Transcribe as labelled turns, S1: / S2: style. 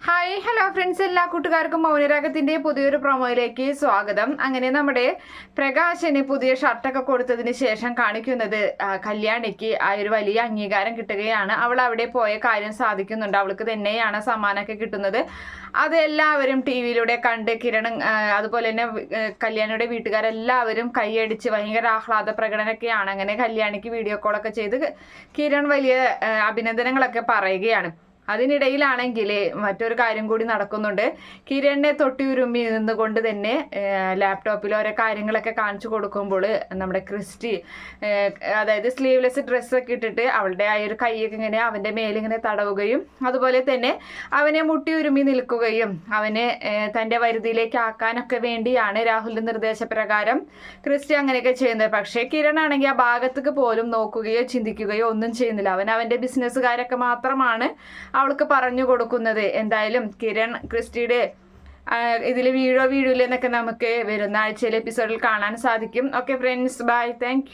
S1: Hi hello friends എല്ലാ കൂട്ടുകാർക്കും മൗനരാഗത്തിന്റെ പുതിയൊരു പ്രൊമോയിലേക്ക് സ്വാഗതം. അങ്ങനെ നമ്മുടെ പ്രകാശന് പുതിയ ഷർട്ടൊക്കെ കൊടുത്തതിന് ശേഷം കാണിക്കുന്നത് കല്യാണിക്ക് ആ ഒരു വലിയ അംഗീകാരം കിട്ടുകയാണ്. അവൾ അവിടെ പോയ കാര്യം സാധിക്കുന്നുണ്ട്. അവൾക്ക് തന്നെയാണ് സമ്മാനമൊക്കെ കിട്ടുന്നത്. അതെല്ലാവരും ടി വിയിലൂടെ കണ്ട് കിരൺ ആ, അതുപോലെ തന്നെ കല്യാണിയുടെ വീട്ടുകാരെല്ലാവരും കൈയടിച്ച് ഭയങ്കര ആഹ്ലാദ പ്രകടനമൊക്കെയാണ്. അങ്ങനെ കല്യാണിക്ക് വീഡിയോ കോളൊക്കെ ചെയ്ത് കിരൺ വലിയ അഭിനന്ദനങ്ങളൊക്കെ പറയുകയാണ്. അതിനിടയിലാണെങ്കിൽ മറ്റൊരു കാര്യം കൂടി നടക്കുന്നുണ്ട്. കിരണിനെ തൊട്ടിയുരുമ്മി നിന്നുകൊണ്ട് തന്നെ ലാപ്ടോപ്പിൽ ഓരോ കാര്യങ്ങളൊക്കെ കാണിച്ചു കൊടുക്കുമ്പോൾ നമ്മുടെ ക്രിസ്റ്റി അതായത് സ്ലീവ്ലെസ് ഡ്രസ്സൊക്കെ ഇട്ടിട്ട് അവളുടെ ആ ഒരു കൈയൊക്കെ ഇങ്ങനെ അവന്റെ മേലിങ്ങനെ തടവുകയും അതുപോലെ തന്നെ അവനെ മുട്ടി ഉരുമി നിൽക്കുകയും അവനെ തന്റെ വരുതിയിലേക്ക് ആക്കാനൊക്കെ വേണ്ടിയാണ് രാഹുലിന്റെ നിർദ്ദേശപ്രകാരം ക്രിസ്റ്റി അങ്ങനെയൊക്കെ ചെയ്യുന്നത്. പക്ഷേ കിരൺ ആണെങ്കിൽ ആ ഭാഗത്തേക്ക് പോലും നോക്കുകയോ ചിന്തിക്കുകയോ ഒന്നും ചെയ്യുന്നില്ല. അവൻ അവന്റെ ബിസിനസ്സുകാരൊക്കെ മാത്രമാണ് അവൾക്ക് പറഞ്ഞു കൊടുക്കുന്നത്. എന്തായാലും കിരൺ ക്രിസ്റ്റിയുടെ ഇതിൽ വീഴോ വീഴില്ലെന്നൊക്കെ നമുക്ക് വരുന്ന ആഴ്ചയിലെ എപ്പിസോഡിൽ കാണാൻ സാധിക്കും. Okay friends bye thank